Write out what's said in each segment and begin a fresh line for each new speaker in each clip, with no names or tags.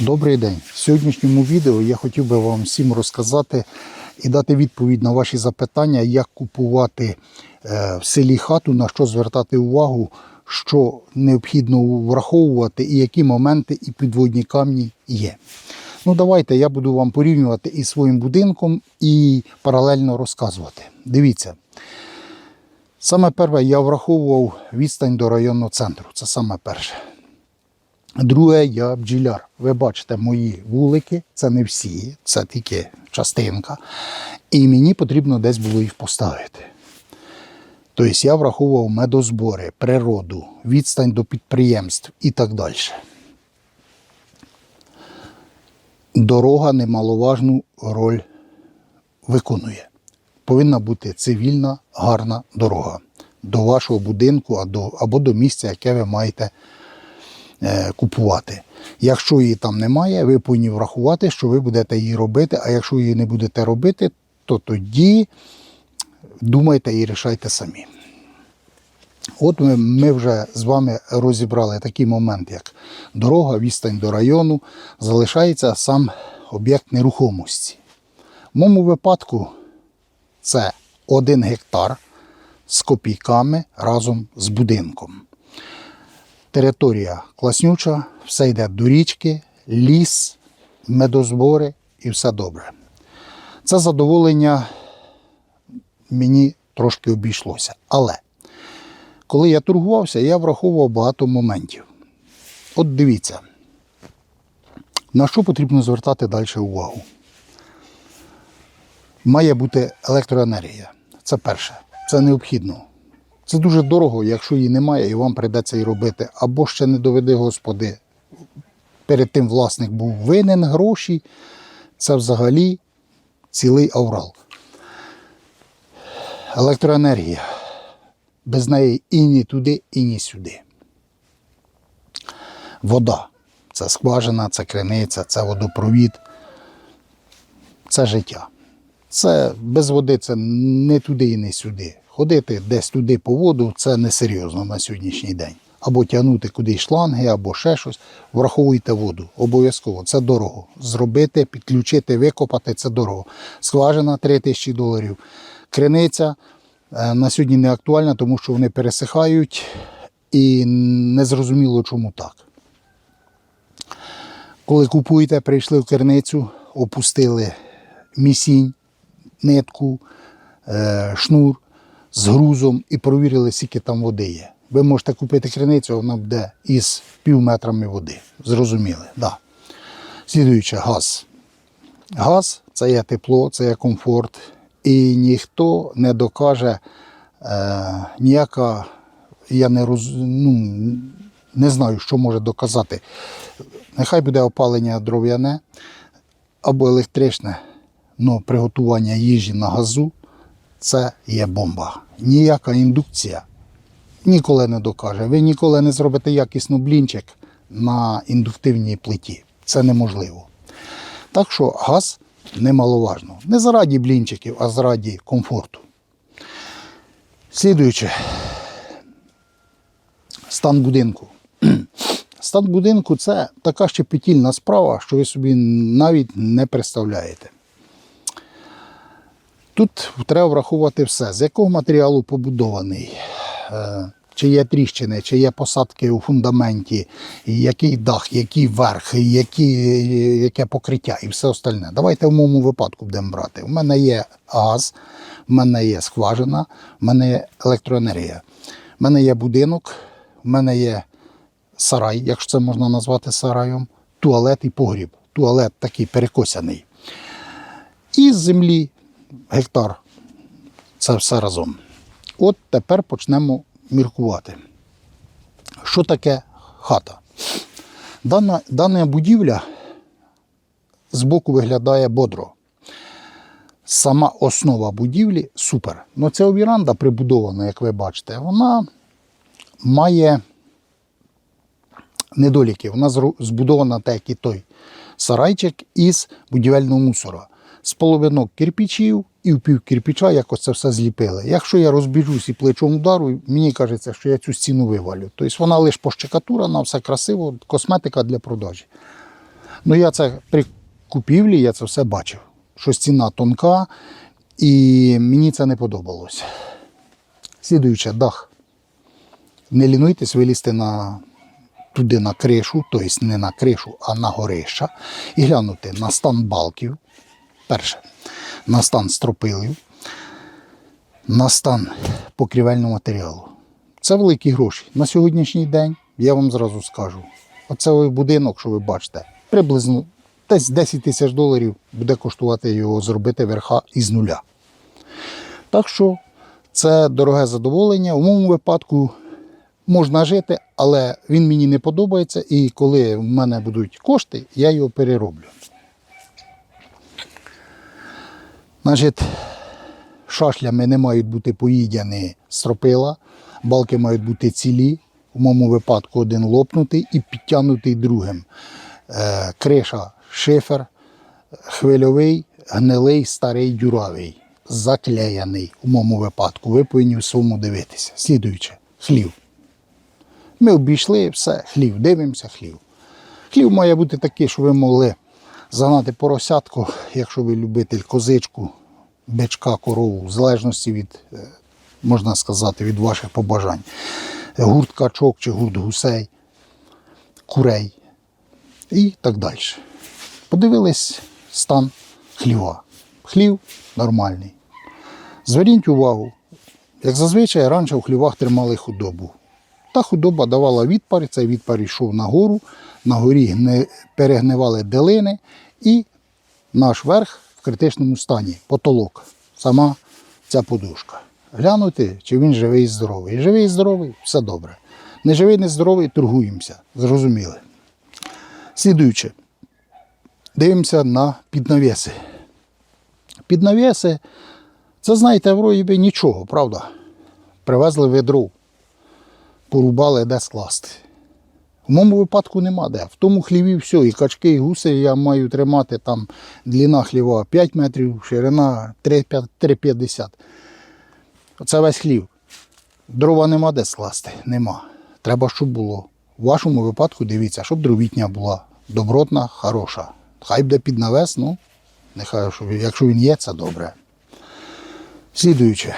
Добрий день. В сьогоднішньому відео я хотів би вам всім розказати і дати відповідь на ваші запитання, як купувати е, в селі хату, на що звертати увагу, що необхідно враховувати, і які моменти і підводні камні є. Ну, давайте я буду вам порівнювати із своїм будинком і паралельно розказувати. Дивіться. Саме перше, я враховував відстань до районного центру. Це саме перше. Друге, я бджіляр. Ви бачите мої вулики, це не всі, це тільки частинка. І мені потрібно десь було їх поставити. Тобто я враховував медозбори, природу, відстань до підприємств і так далі. Дорога немаловажну роль виконує. Повинна бути цивільна, гарна дорога до вашого будинку або- до місця, яке ви маєте купувати. Якщо її там немає, ви повинні врахувати, що ви будете її робити, а якщо її не будете робити, то тоді думайте і рішайте самі. От ми, ми вже з вами розібрали такий момент, як дорога, відстань до району, залишається сам об'єкт нерухомості. В моєму випадку це 1 гектар з копійками разом з будинком. Територія класнюча, все йде до річки, ліс, медозбори і все добре. Це задоволення мені трошки обійшлося. Але коли я торгувався, я враховував багато моментів. От дивіться, на що потрібно звертати далі увагу. Має бути електроенергія. Це перше. Це необхідно. Це дуже дорого, якщо її немає, і вам прийдеться її робити. Або ще не доведи господи. Перед тим власник був винен гроші. Це взагалі цілий аврал. Електроенергія. Без неї і ні туди, і ні сюди. Вода. Це скважина, це криниця, це водопровід. Це життя. Це без води це не туди і не сюди. Ходити десь туди по воду це несерйозно на сьогоднішній день. Або тягнути кудись шланги, або ще щось. Враховуйте воду. Обов'язково. Це дорого. Зробити, підключити, викопати це дорого. Скважина 3 тисячі доларів. Криниця е, на сьогодні не актуальна, тому що вони пересихають і незрозуміло, чому так. Коли купуєте, прийшли в керницю, опустили місінь, нитку, е, шнур з грузом і провірили, скільки там води є. Ви можете купити криницю, вона буде із пів метрами води. Зрозуміли, Да. Слідуюче газ. Газ це є тепло, це є комфорт. І ніхто не докаже е, ніяка, я не роз, ну, не знаю, що може доказати. Нехай буде опалення дров'яне або електричне, але приготування їжі на газу це є бомба. Ніяка індукція ніколи не докаже. Ви ніколи не зробите якісну блінчик на індуктивній плиті. Це неможливо. Так що газ немаловажно. Не зараді блінчиків, а зараді комфорту. Слідуюче, стан будинку. Стан будинку це така щепетільна справа, що ви собі навіть не представляєте. Тут треба враховувати все, з якого матеріалу побудований, е, чи є тріщини, чи є посадки у фундаменті, який дах, який верх, які, яке покриття і все остальне. Давайте в моєму випадку будемо брати. У мене є газ, у мене є скважина, у мене є електроенергія. У мене є будинок, у мене є сарай, якщо це можна назвати сараєм, туалет і погріб. Туалет такий перекосяний. І з землі гектар. Це все разом. От тепер почнемо міркувати. Що таке хата? Дана, дана будівля збоку виглядає бодро. Сама основа будівлі супер. Ну, ця віранда прибудована, як ви бачите, вона має недоліки. Вона збудована так, як і той сарайчик із будівельного мусора. З половинок кирпичів і в пів кирпича якось це все зліпили. Якщо я розбіжусь і плечом удару, мені кажеться, що я цю стіну вивалю. Тобто вона лише пощекатурена, все красиво, косметика для продажі. Ну, я це при купівлі, я це все бачив. Що ціна тонка, і мені це не подобалося. Слідуюче, дах. Не лінуйтесь вилізти на, туди на кришу, тобто не на кришу, а на горище, і глянути на стан балків. Перше, на стан стропилів, на стан покрівельного матеріалу. Це великі гроші. На сьогоднішній день я вам зразу скажу. Оце будинок, що ви бачите, приблизно десь 10 тисяч доларів буде коштувати його зробити верха із нуля. Так що це дороге задоволення. У моєму випадку можна жити, але він мені не подобається. І коли в мене будуть кошти, я його перероблю. Значить, шашлями не мають бути поїдяні стропила, балки мають бути цілі. В моєму випадку один лопнутий і підтягнутий другим. Е, криша шифер, хвильовий, гнилий, старий дюравий, заклеєний у моєму випадку. Ви повинні в своєму дивитися. Слідуюче, хлів. Ми обійшли все, хлів, дивимося, хлів. Хлів має бути такий, що ви могли загнати поросятку, якщо ви любитель козичку, бичка, корову, в залежності від, е, можна сказати, від ваших побажань. Гурт качок чи гурт гусей, курей і так далі. Подивились стан хліва. Хлів нормальний. Зверніть увагу, як зазвичай раніше в хлівах тримали худобу. Та худоба давала відпар, цей відпар йшов нагору, на горі перегнивали делини і наш верх в критичному стані, потолок, сама ця подушка. Глянути, чи він живий і здоровий. Живий і здоровий, все добре. Не живий, не здоровий, торгуємося. Зрозуміли. Слідуюче, дивимося на піднавіси. Піднавіси, це, знаєте, вроді би нічого, правда? Привезли ведро, порубали, де скласти. В моєму випадку нема де. В тому хліві все, і качки, і гуси я маю тримати там длина хліва 5 метрів, ширина 3,50. Оце весь хлів. Дрова нема де скласти. Нема. Треба, щоб було. В вашому випадку дивіться, щоб дровітня була добротна, хороша. Хай буде під навес, ну, нехай, якщо він є, це добре. Слідуюче,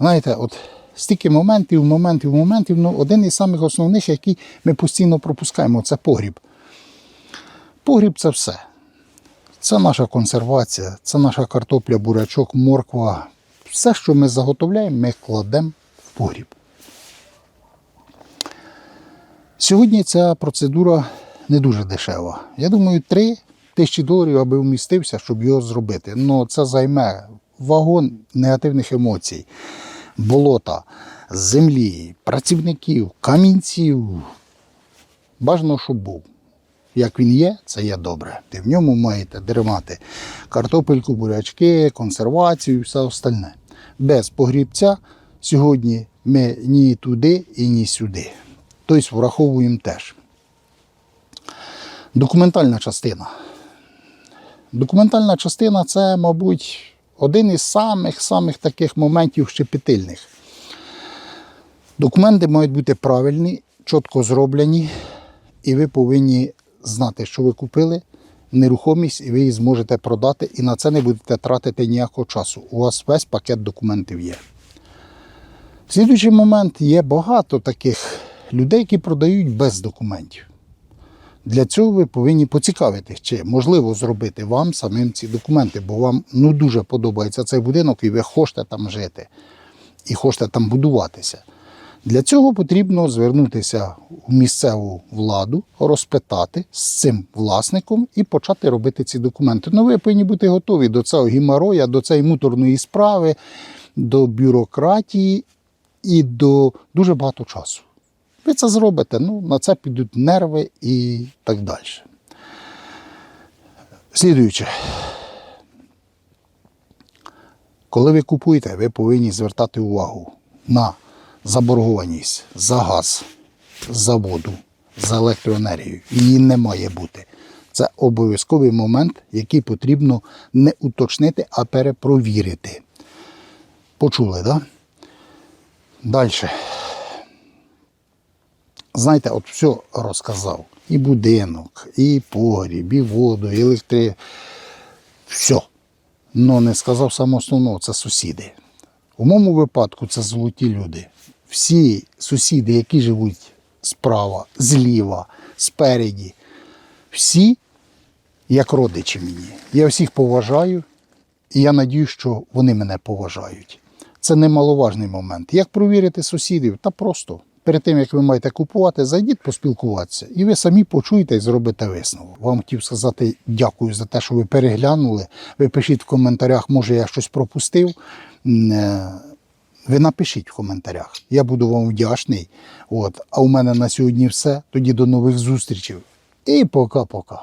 знаєте, от стільки моментів, моментів, моментів, ну, один із самих основних, який ми постійно пропускаємо, це погріб. Погріб це все. Це наша консервація, це наша картопля, бурячок, морква. Все, що ми заготовляємо, ми кладемо в погріб. Сьогодні ця процедура не дуже дешева. Я думаю, 3 тисячі доларів, аби вмістився, щоб його зробити. Ну, це займе вагон негативних емоцій, болота, землі, працівників, камінців. Бажано, щоб був. Як він є, це є добре. Ти в ньому маєте дермати картопельку, бурячки, консервацію і все остальне. Без погрібця сьогодні ми ні туди і ні сюди. Тобто враховуємо теж. Документальна частина. Документальна частина це, мабуть, один із самих-самих таких моментів щепетильних. Документи мають бути правильні, чітко зроблені, і ви повинні знати, що ви купили нерухомість, і ви її зможете продати, і на це не будете тратити ніякого часу. У вас весь пакет документів є. Слідуючий момент є багато таких людей, які продають без документів. Для цього ви повинні поцікавитись, чи можливо зробити вам самим ці документи, бо вам ну, дуже подобається цей будинок, і ви хочете там жити, і хочете там будуватися. Для цього потрібно звернутися в місцеву владу, розпитати з цим власником і почати робити ці документи. Ну, ви повинні бути готові до цього гімароя, до цієї муторної справи, до бюрократії і до дуже багато часу. Ви це зробите, ну, на це підуть нерви і так далі. Слідуюче. Коли ви купуєте, ви повинні звертати увагу на заборгованість за газ, за воду, за електроенергію. Її не має бути. Це обов'язковий момент, який потрібно не уточнити, а перепровірити. Почули, так? Да? Далі. Знаєте, от все розказав. І будинок, і погріб, і воду, і електри. Все. Ну не сказав саме основного, це сусіди. У моєму випадку це золоті люди. Всі сусіди, які живуть справа, зліва, спереді, всі як родичі мені. Я всіх поважаю, і я надію, що вони мене поважають. Це немаловажний момент. Як провірити сусідів? Та просто перед тим, як ви маєте купувати, зайдіть поспілкуватися, і ви самі почуєте і зробите висновок. Вам хотів сказати дякую за те, що ви переглянули. Ви пишіть в коментарях, може я щось пропустив. Е, Ви напишіть в коментарях. Я буду вам вдячний. От. А у мене на сьогодні все. Тоді до нових зустрічей. І пока-пока.